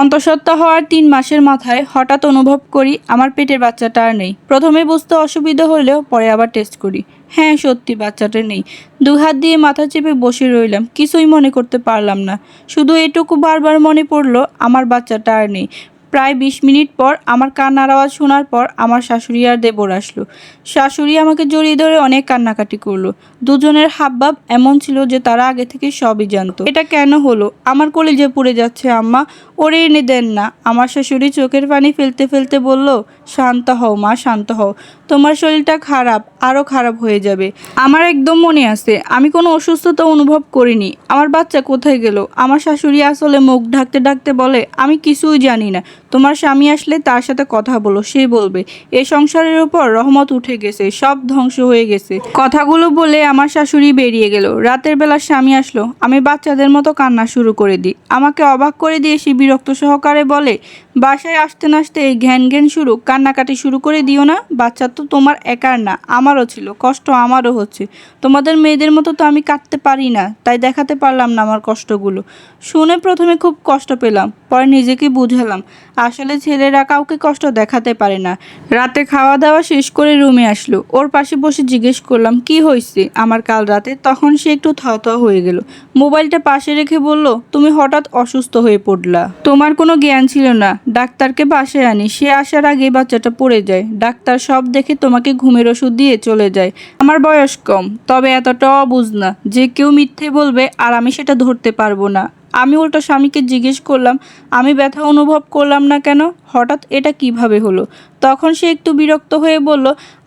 অন্তঃসত্ত্বা হওয়ার তিন মাসের মাথায় হঠাৎ অনুভব করি আমার পেটের বাচ্চাটা আর নেই। প্রথমে বুঝতে অসুবিধা হলেও পরে আবার টেস্ট করি। হ্যাঁ সত্যি বাচ্চাটা নেই। দু হাত দিয়ে মাথা চেপে বসে রইলাম, কিছুই মনে করতে পারলাম না। শুধু এটুকু বারবার মনে পড়ল, আমার বাচ্চাটা আর নেই। প্রায় বিশ মিনিট পর আমার কান্নার আওয়াজ শোনার পর আমার শাশুড়ি আর দেবর আসলো। শাশুড়ি আমাকে জড়িয়ে ধরে অনেক কান্নাকাটি করল। দুজনের হাবভাব এমন ছিল যে তারা আগে থেকে সবই জানতো। এটা কেন হলো? আমার কলিজে পুড়ে যাচ্ছে, আম্মা। ওরে এনে দেন না। আমার শাশুড়ি চোখের পানি ফেলতে ফেলতে বলল, শান্ত হও, মা, শান্ত হও। তোমার শরীরটা খারাপ আরও খারাপ হয়ে যাবে। আমার একদম মনে আছে, আমি কোনো অসুস্থতা অনুভব করিনি। আমার বাচ্চা কোথায় গেল? আমার শাশুড়ি আসলে মুখ ঢাকতে ঢাকতে বলে, আমি কিছুই জানি না। তোমার স্বামী আসলে তার সাথে কথা বলো, সে বলবে, এ সংসারের উপর রহমত উঠে গেছে, সব ধ্বংস হয়ে গেছে। কথাগুলো বলে আমার শাশুড়ি বেরিয়ে গেল। রাতের বেলা স্বামী আসলো, আমি বাচ্চাদের মতো কান্না শুরু করে দিই। আমাকে অবাক করে দিয়ে সে বিরক্ত সহকারে বলে, বাসায় আসতে না আসতে এই ঘ্যান ঘ্যান শুরু, কান্নাকাটি শুরু করে দিও না। বাচ্চা তো তোমার একার না, আমারও ছিল, কষ্ট আমারও হচ্ছে। তোমাদের মেয়েদের মতো তো আমি কাটতে পারি না, তাই দেখাতে পারলাম না আমার কষ্টগুলো। শুনে প্রথমে খুব কষ্ট পেলাম। পরে নিজেকে বুঝালাম, আসলে ছেলেরা কাউকে কষ্ট দেখাতে পারে না। রাতে খাওয়া দাওয়া শেষ করে রুমে আসলো। ওর পাশে বসে জিজ্ঞেস করলাম, কি হয়েছে? আমার কাল রাতে তখন সে একটু থ হয়ে গেল। মোবাইলটা পাশে রেখে বলল, তুমি হঠাৎ অসুস্থ হয়ে পড়লা। তোমার কোনো জ্ঞান ছিল না। ডাক্তারকে পাশে আনি। সে আসার আগে বাচ্চাটা পড়ে যায়। ডাক্তার সব দেখে তোমাকে ঘুমের ওষুধ দিয়ে চলে যায়। আমার বয়স কম, তবে এতটা অবুঝ না যে কেউ মিথ্যে বলবে আর আমি সেটা ধরতে পারব না। আমি উল্টো স্বামীকে জিজ্ঞেস করলাম আমি ব্যথা অনুভব করলাম না কেন? হঠাৎ এটা কীভাবে হলো? তখন সে একটু বিরক্ত হয়ে বলল,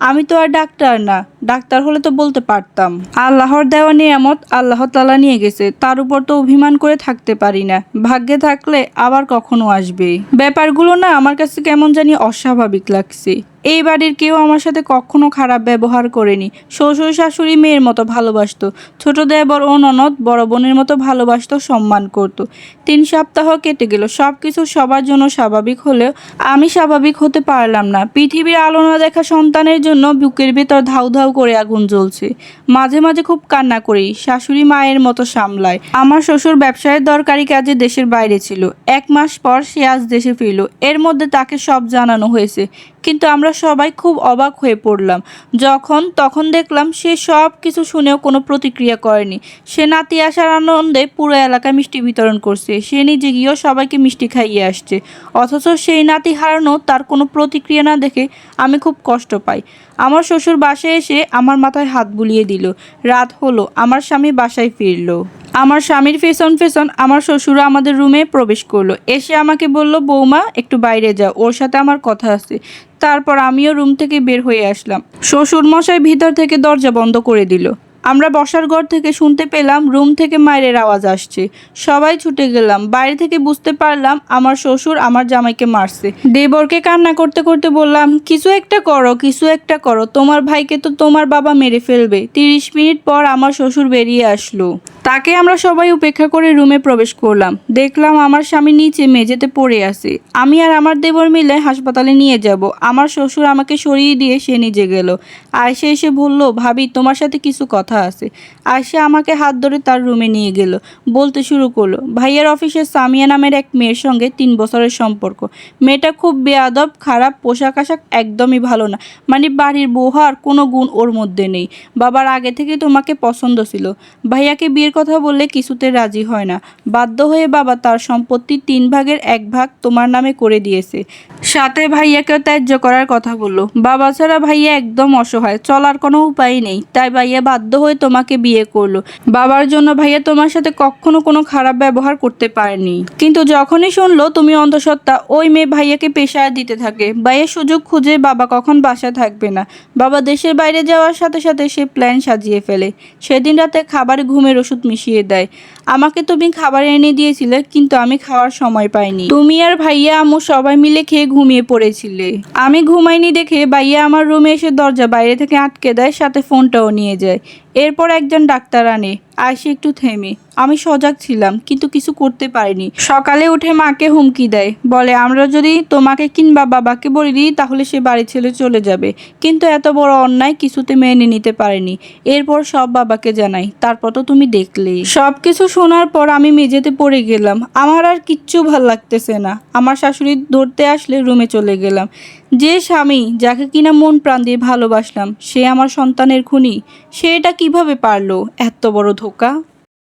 আমি তো আর ডাক্তার না, ডাক্তার হলে তো বলতে পারতাম। আল্লাহর দেওয়া নিয়ামত আল্লাহ তালা নিয়ে গেছে, তার উপর তো অভিমান করে থাকতে পারি না, ভাগ্যে থাকলে আবার কখনো আসবে ব্যাপারগুলো না আমার কাছে কেমন জানি অস্বাভাবিক লাগছে। এই বাড়ির কেউ আমার সাথে কখনো খারাপ ব্যবহার করেনি। শ্বশুর, শাশুড়ি, মেয়ের মতো ভালোবাসতো। ছোট দেবর ও ননদ বড় বোনের মতো ভালোবাসতো, সম্মান করত। তিন সপ্তাহ কেটে গেল সব কিছু সবার জন্য স্বাভাবিক হলেও আমি স্বাভাবিক হতে পারলাম না। পৃথিবীর আলো না দেখা সন্তানের জন্য বুকের ভেতর ধাউ ধাউ করে আগুন জ্বলছে। মাঝে মাঝে খুব কান্না করি, শাশুড়ি মায়ের মতো সামলায়। আমার শ্বশুর ব্যবসায়ের দরকারি কাজে দেশের বাইরে ছিল। এক মাস পর সে আজ দেশে ফিরল। এর মধ্যে তাকে সব জানানো হয়েছে। কিন্তু আমরা সবাই খুব অবাক হয়ে পড়লাম। যখন তখন দেখলাম সে সব কিছু শুনেও কোনো প্রতিক্রিয়া করেনি। সে নাতি আসার আনন্দে পুরো এলাকায় মিষ্টি বিতরণ করছে। সে নিজে গিয়েও সবাইকে মিষ্টি খাইয়ে আসছে। অথচ সেই নাতি হারানো তার কোনো প্রতিক্রিয়া না দেখে আমি খুব কষ্ট পাই। আমার শ্বশুর বাসায় এসে আমার মাথায় হাত বুলিয়ে দিল। রাত হলো, আমার স্বামী বাসায় ফিরলো। আমার স্বামীর ফেসন ফেসন আমার শ্বশুর আমাদের রুমে প্রবেশ করল। এসে আমাকে বলল, বৌমা, একটু বাইরে যাও, ওর সাথে আমার কথা আছে। তারপর আমিও রুম থেকে বের হয়ে আসলাম। শ্বশুর মশাই ভিতর থেকে দরজা বন্ধ করে দিল। আমরা বসার ঘর থেকে শুনতে পেলাম, রুম থেকে মায়ের আওয়াজ আসছে। সবাই ছুটে গেলাম। বাইরে থেকে বুঝতে পারলাম, আমার শ্বশুর আমার জামাইকে মারছে। দেবরকে কান্না করতে করতে বললাম, কিছু একটা করো, কিছু একটা করো। তোমার ভাইকে তো তোমার বাবা মেরে ফেলবে। তিরিশ মিনিট পর আমার শ্বশুর বেরিয়ে আসলো। তাকে আমরা সবাই উপেক্ষা করে রুমে প্রবেশ করলাম। দেখলাম আমার স্বামী নিচে মেঝেতে পড়ে আছে। আমি আর আমার দেবর মিলে হাসপাতালে নিয়ে যাব। আমার শ্বশুর আমাকে সরিয়ে দিয়ে সে নিজে গেল। আয়সা এসে বলল, ভাবি, তোমার সাথে কিছু কথা আছে। আয়সা আমাকে হাত ধরে তার রুমে নিয়ে গেল। বলতে শুরু করল, ভাইয়ের অফিসে সামিয়া নামের এক মেয়ের সঙ্গে তিন বছরের সম্পর্ক। মেয়েটা খুব বেয়াদব, খারাপ, পোশাক আশাক একদমই ভালো না। মানে বাড়ির বউ হওয়ার কোনো গুণ ওর মধ্যে নেই। বাবার আগে থেকে তোমাকে পছন্দ ছিল। ভাইয়াকে বিয়ের কথা বললে কিছুতে রাজি হয় না। বাধ্য হয়ে বাবা তার সম্পত্তির তিন ভাগের এক ভাগ তোমার নামে করে দিয়েছে। সাথে ভাইয়াকেও ত্যায্য করার কথা বলল। বাবা ছাড়া ভাইয়া একদম অসহায়, চলার কোনো উপায় নেই। তাই ভাইয়া বাধ্য হয়ে তোমাকে বিয়ে করল। বাবার জন্য ভাইয়া তোমার সাথে কখনো কোনো খারাপ ব্যবহার করতে পারেনি। কিন্তু যখনই শুনলো তুমি অন্তঃসত্ত্বা ওই মেয়ে ভাইয়াকে পেশায় দিতে থাকে। ভাইয়া সুযোগ খুঁজে বাবা কখন বাসা থাকবে না। বাবা দেশের বাইরে যাওয়ার সাথে সাথে সে প্ল্যান সাজিয়ে ফেলে। সেদিন রাতে খাবার ঘুমের ওষুধ মিশিয়ে দেয়। আমাকে তুমি খাবার এনে দিয়েছিলে, কিন্তু আমি খাওয়ার সময় পাইনি। তুমি আর ভাইয়া আমু সবাই মিলে খেয়ে ঘুমিয়ে পড়েছিলে। আমি ঘুমাইনি দেখে ভাইয়া আমার রুমে এসে দরজা বাইরে থেকে আটকে দেয়, সাথে ফোনটাও নিয়ে যায়। এরপর একজন ডাক্তার আনে। আয়সে একটু থেমে। আমি সজাগ ছিলাম, কিন্তু কিছু করতে পারিনি। সকালে উঠে মাকে হুমকি দেয়। বলে, আমরা যদি তোমাকে কিংবা বাবাকে বলে দিই, তাহলে সে বাড়ি ছেড়ে চলে যাবে। কিন্তু এত বড় অন্যায় কিছুতে মেনে নিতে পারেনি। এরপর সব বাবাকে জানাই। তারপর তো তুমি দেখলেই। সব কিছু শোনার পর আমি মেঝেতে পড়ে গেলাম। আমার আর কিচ্ছু ভালো লাগতেছে না। আমার শাশুড়ি ধরতে আসলে রুমে চলে গেলাম। যে স্বামী, যাকে কিনা মন প্রাণ দিয়ে ভালোবাসলাম, সে আমার সন্তানের খুনি, সে এটা কীভাবে পারল? এত বড় ধোকা।